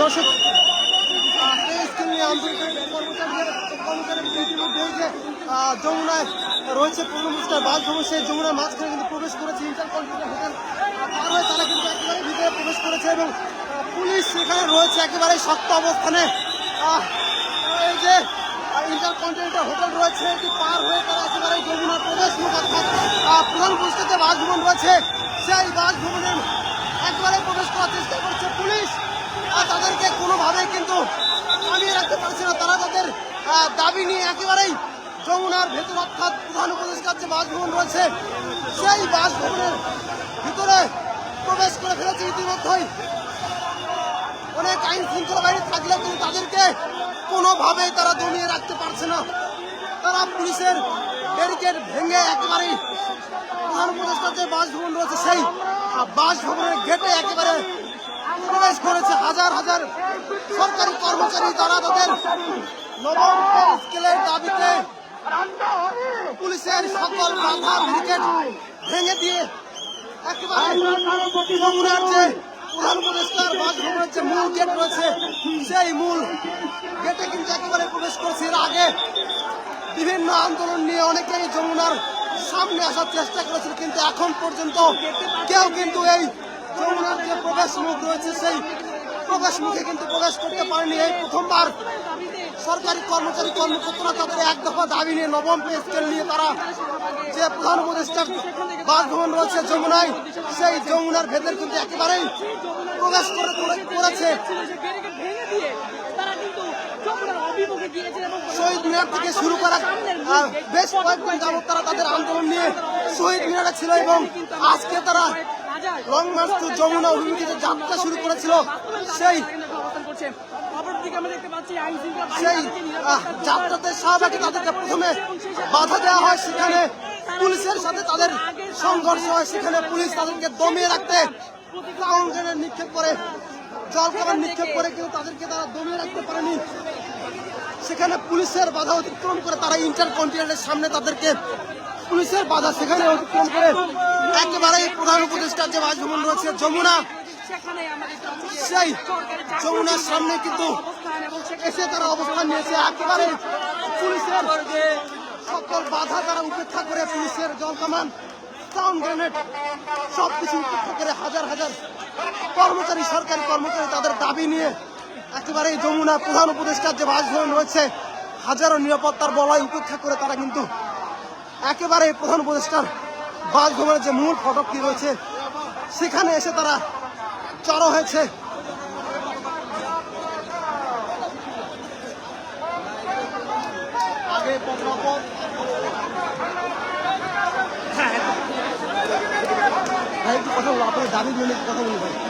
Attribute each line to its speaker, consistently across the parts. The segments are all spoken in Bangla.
Speaker 1: দর্শক যমুনায় রয়েছে পূর্ণমিস্টার বাসভবন সেই যমুনার মাঝখানে কিন্তু প্রবেশ করেছে ইন্টারকন্টিনেন্টাল হোটেল পার হয়ে তারা কিন্তু একেবারে ভিতরে প্রবেশ করেছে এবং পুলিশ সেখানে রয়েছে একেবারে শক্ত অবস্থানে। এই যে ইন্টারকন্টিনেন্টাল হোটেল রয়েছে, এটি পার হয়ে তারা একেবারে যমুনার প্রবেশ মুখ অর্থাৎ প্রধান পুলিশের যে বাসভবন রয়েছে। সেই বাসভবনের একেবারে প্রবেশ করার চেষ্টা করছে। আর তাদেরকে কোনোভাবেই কিন্তু থামিয়ে রাখতে পারছে না। তারা তাদের দাবি নিয়ে একেবারেই যমুনার ভেতর অর্থাৎ প্রধান উপদেষ্টার যে বাসভবন রয়েছে, সেই বাসভবনের ভিতরে প্রবেশ করে ফেলেছে ইতিমধ্যেই। অনেক আইন শৃঙ্খলা বাহিনী থাকলেও কিন্তু তাদেরকে কোনোভাবেই তারা দমিয়ে রাখতে পারছে না। তারা পুলিশের ব্যারিকেড ভেঙে একেবারেই প্রধান উপদেষ্টার যে বাসভবন রয়েছে, সেই বাসভবনের গেটে একেবারে প্রবেশ করেছে হাজার হাজার সরকারি কর্মচারী তারা তাদের দাবিতে পুলিশের সকল বাধা ব্যারিকেড ভেঙে দিয়ে একেবারে যে মূল গেট রয়েছে, সেই মূল গেটে কিন্তু একেবারে প্রবেশ আগে বিভিন্ন আন্দোলন নিয়ে যমুনার সামনে আসার চেষ্টা করেছিল, কিন্তু এখন পর্যন্ত কেউ কিন্তু এই যমুনার যে প্রবেশ মুখ রয়েছে সেই প্রবেশ মুখে কিন্তু প্রবেশ করতে পারেনি এই প্রথমবার। সরকারি কর্মচারী কর্মকর্তারা তাদের এক দফা দাবি নিয়ে নবম পে স্কেল নিয়ে তারা যে প্রধান উপদেষ্টার বাসভবন রয়েছে যমুনায়, সেই যমুনার ভেতর কিন্তু একেবারেই প্রবেশ করে করে- করেছে শহীদ মিনার থেকে শুরু করা বেশ কয়েকদিন যাবত তারা তাদের আন্দোলন নিয়ে শহীদ মিনারে ছিল এবং আজকে তারা লং মার্চ টু যমুনা অভিমুখে যাত্রা শুরু করেছিল, সেই সেই যাত্রাতে শাহবাগে তাদেরকে প্রথমে বাধা দেওয়া হয়। সেখানে পুলিশের সাথে তাদের সংঘর্ষ হয়। সেখানে পুলিশ তাদেরকে দমিয়ে রাখতে নিক্ষেপ করে জলখাবার নিক্ষেপ করে, কিন্তু তাদেরকে তারা দমিয়ে রাখতে পারেনি। সেখানে পুলিশের বাধা অতিক্রম করে তারা ইন্টারকন্টিনেন্টের সামনে তাদেরকে পুলিশের বাধা সেখানে অতিক্রম করে একেবারেই প্রধান উপদেষ্টার যে বাসভবন রয়েছে, যমুনা। সেই যমুনার সামনে কিন্তু এসে তারা অবস্থান নিয়েছে। একেবারে পুলিশের সকল বাধা তারা উপেক্ষা করে পুলিশের জল কামান সাউন্ড গ্রেনেড সব কিছু উপেক্ষা করে হাজার হাজার কর্মচারী, সরকারি কর্মচারী তাদের দাবি নিয়ে একেবারে যমুনা প্রধান উপদেষ্টার যে বাসভবন রয়েছে, হাজারো নিরাপত্তার বলয় উপেক্ষা করে তারা কিন্তু একেবারে প্রধান উপদেষ্টার বাসভবনের যে মূল ফটকটি রয়েছে, সেখানে এসে তারা জড়ো হয়েছে। একটু কথা বলো, আপনার দাবি নিয়ে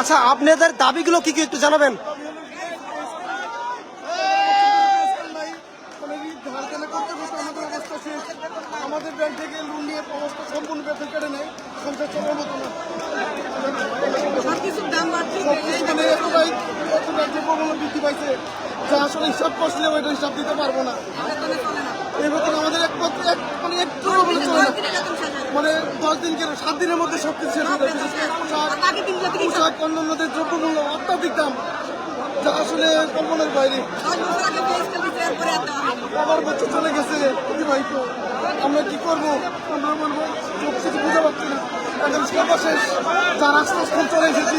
Speaker 1: আচ্ছা আপনাদের দাবিগুলো কি কি একটু জানাবেন?
Speaker 2: আমাদের ব্যাংক থেকে লোন নিয়ে অবস্থা সম্পূর্ণ বেতন কেটে নেয় সংসার চলার মতো না
Speaker 3: সবকিছুর দাম বাড়ছে।
Speaker 2: মানে এতটাই এতটাই যে প্রবলেম বৃদ্ধি পাইছে যা আসলে হিসাব করলে ওইটা হিসাব দিতে পারব না।
Speaker 3: বেতন
Speaker 2: আমাদের একমাত্র এক মানে একটু বলে চলে। মানে দশ দিন কেন সাত দিনের মধ্যে সব কিছু শেষ হয়ে করে পোশাক অন্যান্যদের দ্রব্যমূল্য, অত্যাধিক দাম, যা আসলে কল্পনার বাইরে। আবার বছর চলে গেছে, অতিবাহিত আমরা কি করব আমরা বলব সব কিছু বুঝতে পারছি না এখন সভা শেষ যার আশ্রয়স্থল চলে এসেছি,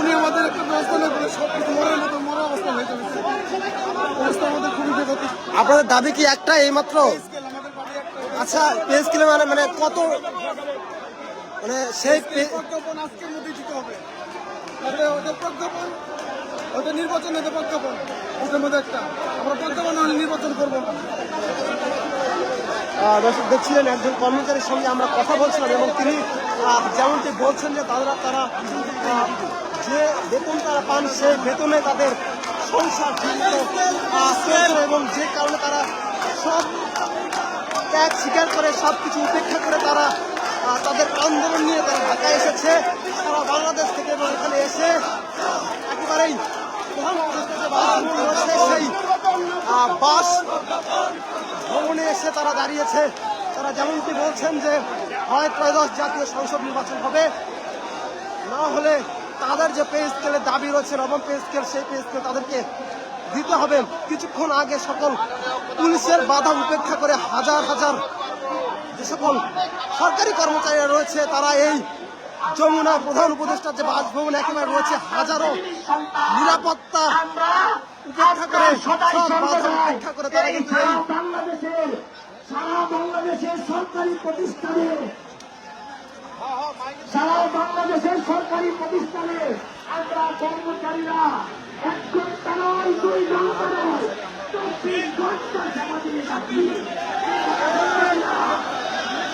Speaker 2: উনি আমাদের একটা ব্যবস্থা নেই সব কিছু মরার মতো
Speaker 1: আপনাদের দাবি কি একটা
Speaker 2: বাড়ি একটা
Speaker 1: আচ্ছা পে স্কেলে মানে মানে কত? মানে সেই
Speaker 2: প্রজ্ঞাপন আজকের মধ্যে দিতে হবে। ওদের প্রজ্ঞাপন ওটা নির্বাচনে প্রজ্ঞাপন
Speaker 4: আমাদের একটা। আমরা নির্বাচন করব না।
Speaker 1: আহ, দর্শক দেখছিলেন একজন কর্মচারীর সঙ্গে আমরা কথা বলছিলাম এবং তিনি যেমনটি বলছেন যে তারা তারা যে বেতন তারা পান সেই বেতনে তাদের সংসার এবং যে কারণে তারা সব ত্যাগ স্বীকার করে সব কিছু উপেক্ষা করে তারা তাদের আন্দোলন নিয়ে তারা ঢাকায় এসেছে। সারা বাংলাদেশ থেকে এবং এখানে এসে একেবারেই সেই বাস ভ্রমণে এসে তারা দাঁড়িয়েছে। তারা যেমনটি বলছেন যে হয় ত্রয়োদশ জাতীয় সংসদ নির্বাচন হবে। না হলে তাদের যে পে স্কেলের দাবি রয়েছে নবম পে স্কেল সেই পে স্কেল তাদেরকে দিতে হবে। কিছুক্ষণ আগে সকল পুলিশের বাধা উপেক্ষা করে হাজার হাজার যে সকল সরকারি কর্মচারীরা রয়েছে তারা এই যমুনা প্রধান উপদেষ্টার যে বাসভবন একেবারে রয়েছে হাজারো নিরাপত্তা উপেক্ষা করে সব বাধা উপেক্ষা করে তারা কিন্তু
Speaker 2: সারা বাংলাদেশের সরকারি প্রতিষ্ঠানে সারা বাংলাদেশের সরকারি প্রতিষ্ঠানে আমরা কর্মচারীরা এক ঘণ্টা নয় দুই ঘণ্টা নয় চব্বিশ ঘণ্টা সেবা থাকি।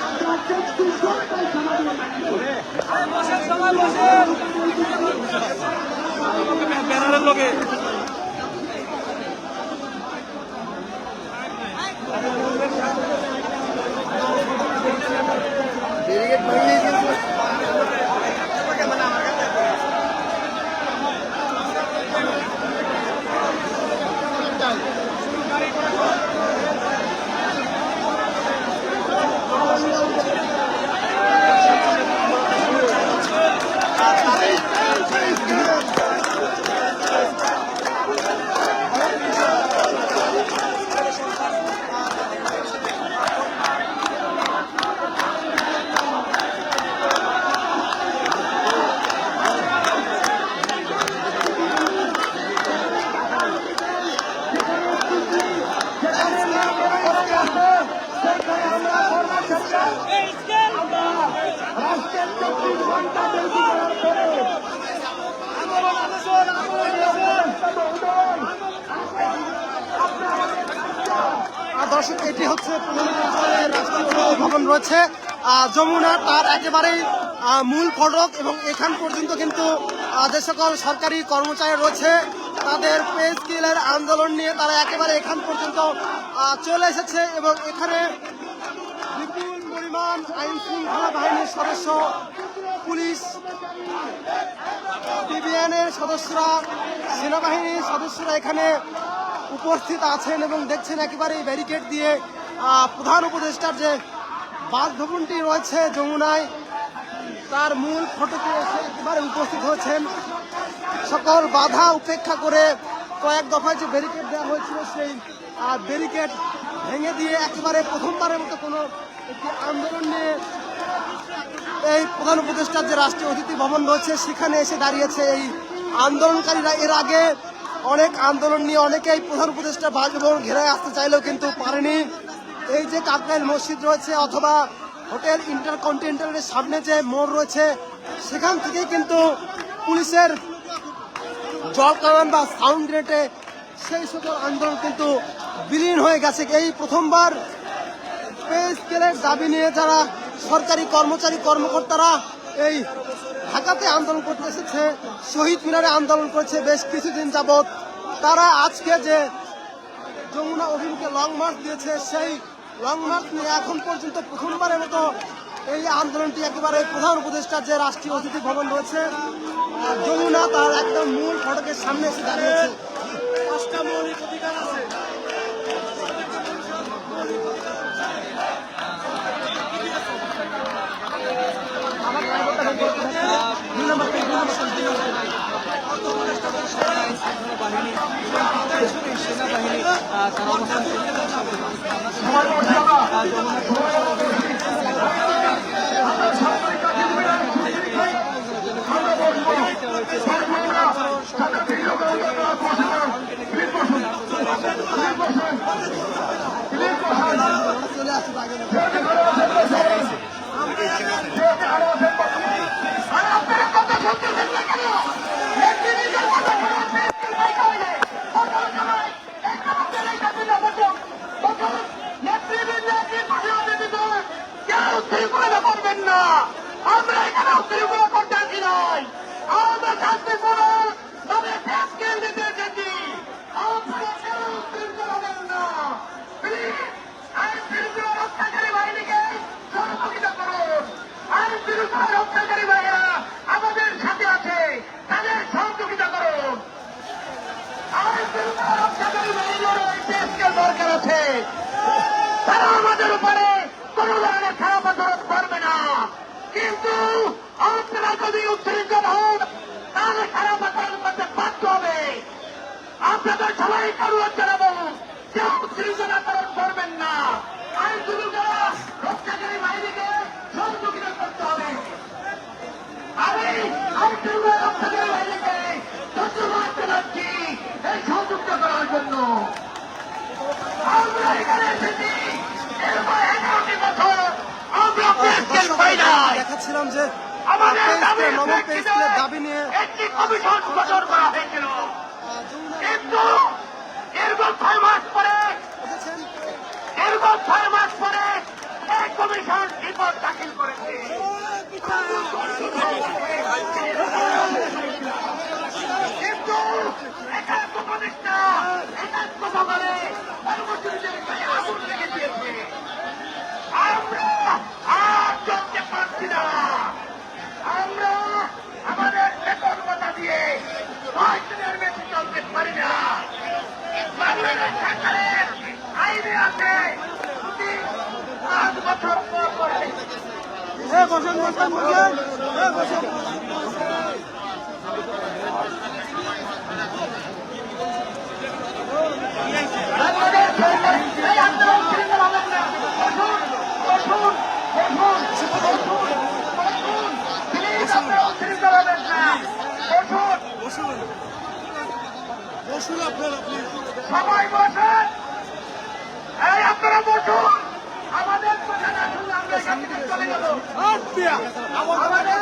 Speaker 2: আমরা চব্বিশ ঘন্টায় সেবা দিয়ে থাকি। রাষ্ট্রের
Speaker 1: দর্শক, এটি হচ্ছে ভবন রয়েছে। যমুনা, তার একেবারেই মূল ফটক এবং এখান পর্যন্ত কিন্তু যে সকল সরকারি কর্মচারী রয়েছে, তাদের পে স্কেলের আন্দোলন নিয়ে তারা একেবারে এখান পর্যন্ত চলে এসেছে এবং এখানে বিপুল পরিমাণ আইন শৃঙ্খলা বাহিনীর সদস্য, পুলিশ বিবিএনের সদস্যরা, সেনাবাহিনীর সদস্যরা এখানে উপস্থিত আছেন এবং দেখছেন একেবারে এই ব্যারিকেড দিয়ে প্রধান উপদেষ্টার যে বাসভবনটি রয়েছে যমুনায়, তার মূল ফটকে এসে একেবারে উপস্থিত হয়েছেন। সকল বাধা উপেক্ষা করে কয়েক দফায় যে ব্যারিকেড দেওয়া হয়েছিল, সেই ব্যারিকেড ভেঙে দিয়ে একেবারে প্রথমবারের মতো কোনো একটি আন্দোলন নিয়ে এই প্রধান উপদেষ্টার যে রাষ্ট্রীয় অতিথি ভবন রয়েছে, সেখানে এসে দাঁড়িয়েছে এই আন্দোলনকারীরা। এর আগে অনেক আন্দোলন নিয়ে অনেকেই প্রধান উপদেষ্টা বাসভবন ঘেরে আসতে চাইলেও কিন্তু পারেনি। এই যে কাকরাইল মসজিদ রয়েছে অথবা হোটেল ইন্টারকন্টিনেন্টালের সামনে যে মোড় রয়েছে, সেখান থেকেই কিন্তু পুলিশের জল কামান বা সাউন্ড গ্রেটে সেই সকল আন্দোলন কিন্তু বিলীন হয়ে গেছে। এই প্রথমবার পে স্কেলের দাবি নিয়ে যারা সরকারি কর্মচারী কর্মকর্তারা এই ঢাকাতে আন্দোলন করতে এসেছে, শহীদ মিনারে আন্দোলন করছে বেশ কিছুদিন যাবৎ। তারা আজকে যে যমুনা অভিমুখে লং মার্চ দিয়েছে, সেই লং মার্চ নিয়ে এখন পর্যন্ত প্রথমবারের মতো এই আন্দোলনটি একেবারে প্রধান উপদেষ্টার যে রাষ্ট্রীয় অতিথি ভবন রয়েছে, যমুনা তার একদম মূল ফটকের সামনে এসে দাঁড়িয়েছে। পাঁচটা মৌলিক অধিকার আছে চলে আসুক আগে
Speaker 2: আপনারা কথা শুনতেছেন না কেন? একটি নিজের কথা বলে, একটি নিজের কথা বলে, কথা বলে। করবেন না। আমরা এখানে অস্ত্রগুলো করতে আসি নাই আমরা শৃঙ্খলা রক্ষাকারী বাহিনীকে সহযোগিতা করুন। আইন রক্ষাকারী বাহিনীরা আমাদের সাথে আছে তাদের সহযোগিতা করুন আইন শৃঙ্খলা রক্ষাকারী বাহিনীর এই দেশকে দরকার আছে তারা আমাদের উপরে কোন ধরনের খারাপ আচরণ করবে না কিন্তু আপনারা যদি উচ্ছৃঙ্খল হন তাহলে খারাপ আচরণ করতে বাধ্য হবে। আপনাদের সবাই অনুরোধ জানাব যে করবেন না। আইন শৃঙ্খলা রক্ষাকারী বাহিনীকে সহযোগিতা করতে হবে আমি আইন শৃঙ্খলা রক্ষাকারী বাহিনীকে ধন্যবাদ জানাচ্ছি এই সহযোগিতা করার জন্য। আমরা এখানে এসেছি এরপর এগারোটি বছর আমরা প্রেসকেল পাই নাই
Speaker 1: দেখাচ্ছিলাম যে
Speaker 2: আমাদের দাবি
Speaker 1: নবম পে স্কেলের দাবি নিয়ে
Speaker 2: একটি কমিশন গঠন করা হয়েছিল। কিন্তু দীর্ঘ ছয় মাস পরে দীর্ঘ ছয় মাস পরে এই কমিশন রিপোর্ট দাখিল করেছে। কিন্তু এখানে উপদেষ্টা একাত্মভাবে কর্মচারীদের গায়ে আগুন লেগে দিয়েছে আমরা আর চলতে পারছি না আমরা আমাদের বেতন কথা দিয়ে ছয় দিনের বেশি চলতে পারি না বাংলাদেশ সরকারের আইনে আছে প্রতি পাঁচ বছর পর পর
Speaker 1: এ বসেন বসেন বসেন এ বসেন
Speaker 2: বাংলাদেশ সরকার এই আন্দোলন শৃঙ্খলা হবেন না বসুন বসুন বসুন বসুন বসুন প্লিজ আপনারা শৃঙ্খলা হবেন না বসুন
Speaker 1: বসুন বসুন আপনারা প্লিজ
Speaker 2: সবাই বসেন। এই আপনারা বসুন। আচ্ছা, আমাদের